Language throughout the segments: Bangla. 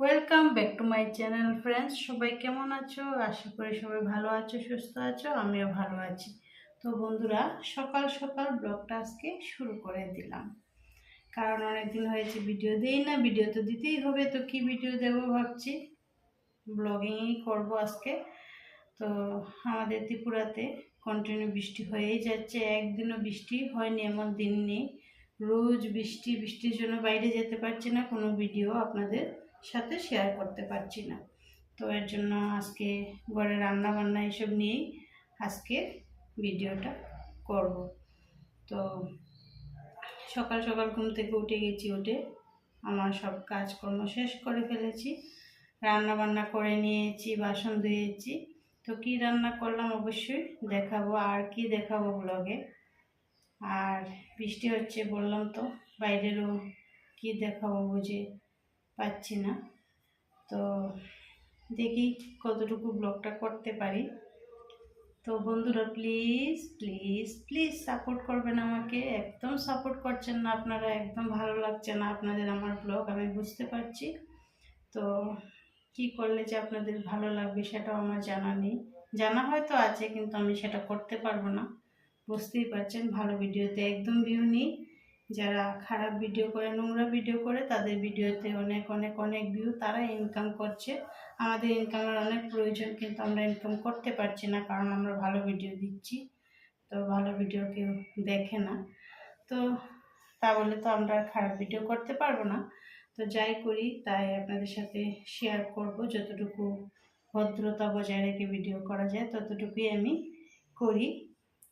Welcome back to my channel friends সবাই কেমন আছো? আশা করি সবাই ভালো আছো, সুস্থ আছো, আমিও ভালো আছি। তো বন্ধুরা, সকাল সকাল ব্লগটা আজকে শুরু করে দিলাম। কারণ অনেকদিন হয়েছে ভিডিও দিই না ভিডিও তো দিতেই হবে। তো কি ভিডিও দেবো ভাবছি? ব্লগিংই করব আজকে। তো আমাদের ত্রিপুরাতে কন্টিনিউ বৃষ্টি হয়েই যাচ্ছে। একদিনও বৃষ্টি হয়নি, এমন দিন নেই। রোজ বৃষ্টি, বৃষ্টির জন্য বাইরে যেতে পারছি না। কোনো ভিডিও আপনাদের সাথে শেয়ার করতে পারছি না। তো এর জন্য আজকে ঘরে রান্না বান্না এসব নিয়েই আজকে ভিডিওটা করব। তো সকাল সকাল ঘুম থেকে উঠে গেছি, উঠে আমার সব কাজকর্ম শেষ করে ফেলেছি। রান্না বান্না করে নিয়েছি, বাসন ধুয়েছি। তো কি রান্না করলাম অবশ্যই দেখাবো, আর কি দেখাবো ব্লগে আর বৃষ্টি হচ্ছে বললাম তো, বাইরেরও কি দেখাবো বুঝে? পাচ্ছি না। তো দেখি কতটুকু ব্লগটা করতে পারি। তো বন্ধুরা প্লিজ প্লিজ প্লিজ সাপোর্ট করবেন আমাকে। একদম সাপোর্ট করছেন না আপনারা, একদম ভালো লাগছে না আপনাদের আমার ব্লগ, আমি বুঝতে পারছি। তো কি করলে যে আপনাদের ভালো লাগবে সেটাও আমার জানা নেই। জানা হয়তো আছে, কিন্তু আমি সেটা করতে পারব না। বুঝতেই পারছেন, ভালো ভিডিওতে একদম ভিউ নেই। যারা খারাপ ভিডিও করে, নোংরা ভিডিও করে, তাদের ভিডিওতে অনেক অনেক অনেক ভিউ তারা ইনকাম করছে। আমাদের ইনকামের অনেক প্রয়োজন, কিন্তু আমরা ইনকাম করতে পারছি না, কারণ আমরা ভালো ভিডিও দিচ্ছি। তো ভালো ভিডিও কেউ দেখে না। তো তা বলে তো আমরা খারাপ ভিডিও করতে পারব না। তো যাই করি, তাই আপনাদের সাথে শেয়ার করব। যতটুকু ভদ্রতা বজায় রেখে ভিডিও করা যায়, ততটুকুই আমি করি।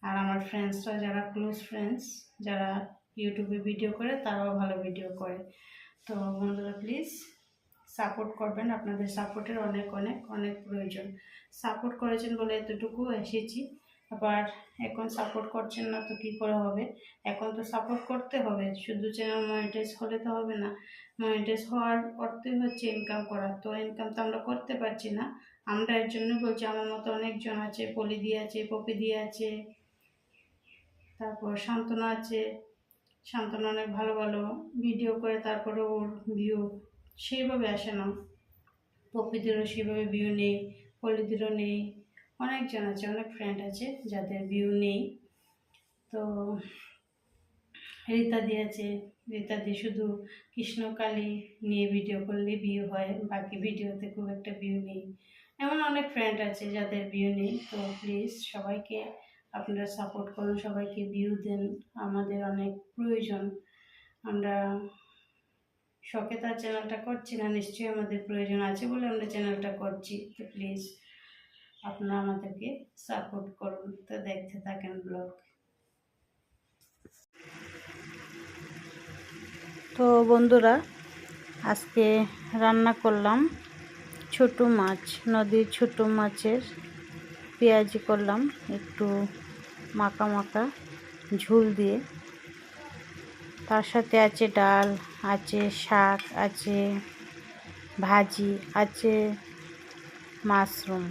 আর আমার ফ্রেন্ডসরা যারা ক্লোজ ফ্রেন্ডস যারা ইউটিউবে ভিডিও করে, তারাও ভালো ভিডিও করে। তো বন্ধুরা প্লিজ সাপোর্ট করবেন। আপনাদের সাপোর্টের অনেক অনেক অনেক প্রয়োজন। সাপোর্ট করেছেন বলে এতটুকু এসেছি। আবার এখন সাপোর্ট করছেন না তো কী করে হবে? এখন তো সাপোর্ট করতে হবে। শুধু চ্যানেল মনিটাইজ হলে তো হবে না। মনিটাইজ হওয়ার অর্থই হচ্ছে ইনকাম করা। তো ইনকাম তো আমরা করতে পারছি না। আমরা এর জন্য বলছি, আমার মতো অনেকজন আছে পলি দিয়ে আছে, পপি দিয়ে আছে, তারপর সান্ত্বনা আছে সান্ত্বনা অনেক ভালো ভালো ভিডিও করে তারপরে ওর ভিউ সেইভাবে আসে না। পপিদেরও সেইভাবে ভিউ নেই পলিদেরও নেই, অনেকজন আছে, অনেক ফ্রেন্ড আছে যাদের ভিউ নেই। তো রীতা দি আছে, রীতা দি শুধু কৃষ্ণকালী নিয়ে ভিডিও করলে ভিউ হয়, বাকি ভিডিওতে খুব একটা ভিউ নেই। এমন অনেক ফ্রেন্ড আছে যাদের ভিউ নেই, তো প্লিজ সবাইকে আপনারা সাপোর্ট করুন, সবাইকে ভিউ দেন, আমাদের অনেক প্রয়োজন। আমরা শখে তার চ্যানেলটা করছি না, নিশ্চয়ই আমাদের প্রয়োজন আছে বলে আমরা চ্যানেলটা করছি। তো প্লিজ আপনারা আমাদেরকে সাপোর্ট করুন। তো দেখতে থাকেন ব্লগ তো বন্ধুরা, আজকে রান্না করলাম ছোট মাছ, নদীর ছোট মাছের পেঁয়াজি করলাম, একটু মাখা মাখা ঝুল দিয়ে। তার সাথে আছে ডাল, আছে শাক, আছে ভাজি, আছে মাশরুম।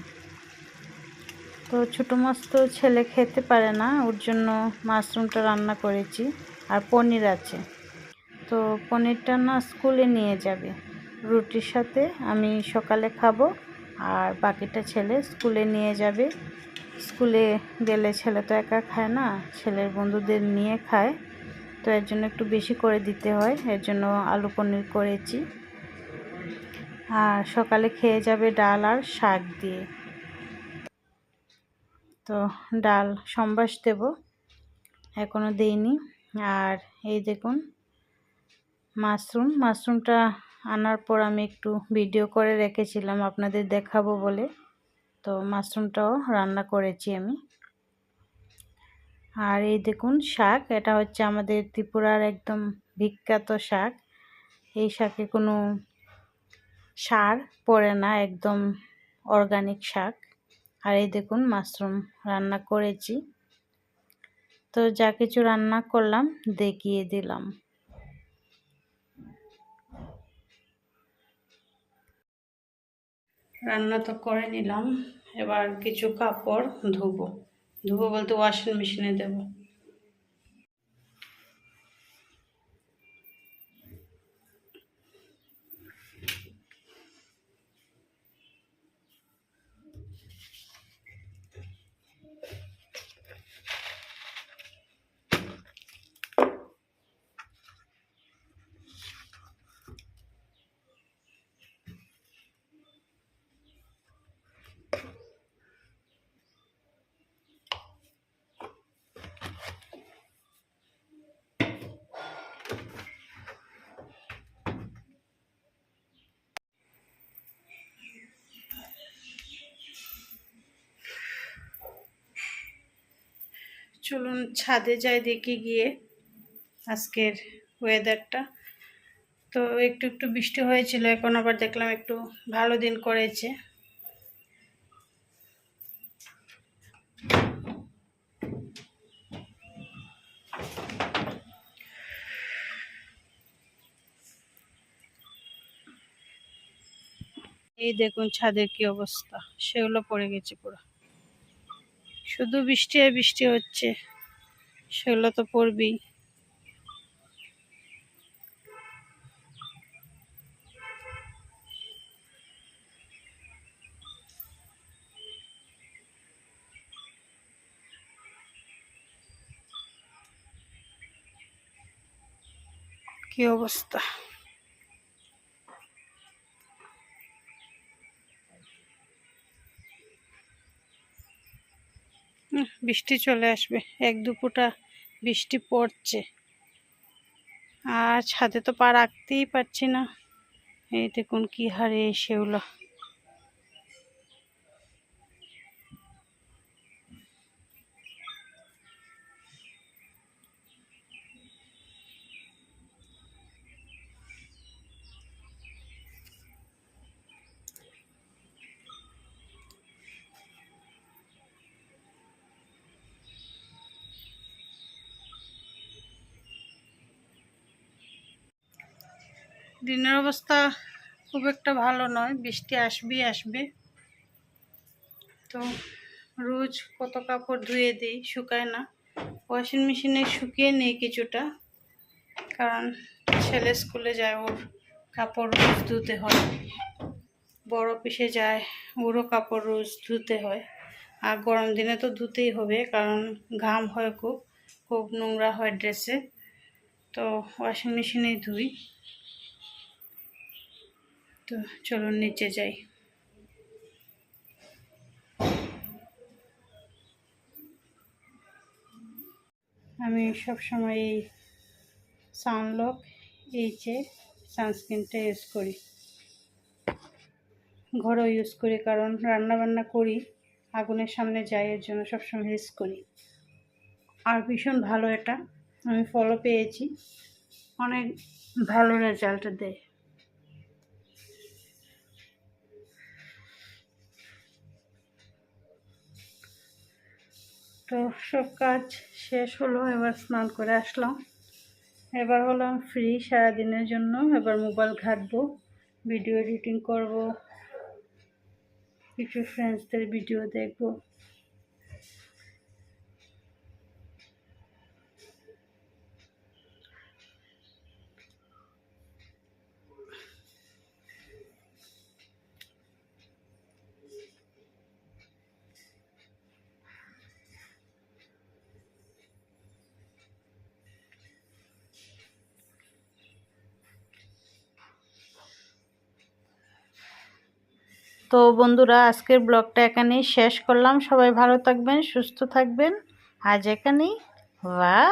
তো ছোটো মাছ তো ছেলে খেতে পারে না, ওর জন্য মাশরুমটা রান্না করেছি। আর পনির আছে। তো পনিরটা না স্কুলে নিয়ে যাবে। রুটির সাথে আমি সকালে খাব, আর বাকিটা ছেলে স্কুলে নিয়ে যাবে। স্কুলে গেলে ছেলে তো একা খায় না, ছেলের বন্ধুদের নিয়ে খায়। তো এর জন্য একটু বেশি করে দিতে হয়, এর জন্য আলু পনির করেছি। আর সকালে খেয়ে যাবে ডাল আর শাক দিয়ে। তো ডাল সম্বাস দেব এখনও দেইনি। আর এই দেখুন, মাশরুম। মাশরুমটা আনার পর আমি একটু ভিডিও করে রেখেছিলাম, আপনাদের দেখাবো বলে। তো মাশরুমটাও রান্না করেছি আমি। আর এই দেখুন শাক, এটা হচ্ছে আমাদের ত্রিপুরার একদম বিখ্যাত শাক। এই শাকে কোনো সার পড়ে না, একদম অর্গানিক শাক। আর এই দেখুন মাশরুম রান্না করেছি। তো যা কিছু রান্না করলাম, দেখিয়ে দিলাম। রান্না তো করে নিলাম। এবার কিছু কাপড় ধুবো। ধুবো বলতে ওয়াশিং মেশিনে দেবো। চলুন ছাদে যাই দেখি গিয়ে আজকের ওয়েদারটা তো একটু একটু বৃষ্টি হয়েছিল, এখন আবার দেখলাম একটু ভালো দিন করেছে। এই দেখুন ছাদের কি অবস্থা, সেগুলো পড়ে গেছে পুরো। শুধু বৃষ্টি আর বৃষ্টি হচ্ছে। সেগুলো তো পড়বেই। কি অবস্থা? বৃষ্টি চলে আসবে। এক দুপুটা বৃষ্টি পড়ছে। আর ছাদে তো পা রাখতেই পারছি না। এই দেখুন কী হারে সেগুলো দিনের অবস্থা খুব একটা ভালো নয়। বৃষ্টি আসবেই আসবে। তো রোজ কত কাপড় ধুয়ে দিই, শুকায় না। ওয়াশিং মেশিনে শুকিয়ে নেই কিছুটা, কারণ ছেলে স্কুলে যায়, ওর কাপড় রোজ ধুতে হয়। বড় পিসে যায়, ওরও কাপড় রোজ ধুতে হয়। আর গরম দিনে তো ধুতেই হবে, কারণ ঘাম হয় খুব খুব নোংরা হয় ড্রেসে। তো ওয়াশিং মেশিনেই ধুই। তো চলুন নিচে যাই। আমি সব সময় এই সানলক এই যে সানস্ক্রিনটা ইউজ করি। ঘরেও ইউজ করি, কারণ রান্না বান্না করি, আগুনের সামনে যাই, এর জন্য সবসময় ইউজ করি। আর ভীষণ ভালো এটা, আমি ফলো পেয়েছি। অনেক ভালো রেজাল্ট দেয়। তো সব কাজ শেষ হলো, এবার স্নান করে আসলাম। এবার হলাম ফ্রি সারাদিনের জন্য। এবার মোবাইল ঘাটবো ভিডিও এডিটিং করব, কিছু ফ্রেন্ডসদের ভিডিও দেখব। তো বন্ধুরা, আজকের ব্লগটা এখানেই শেষ করলাম। সবাই ভালো থাকবেন, সুস্থ থাকবেন। আজ এখানেই, বাই।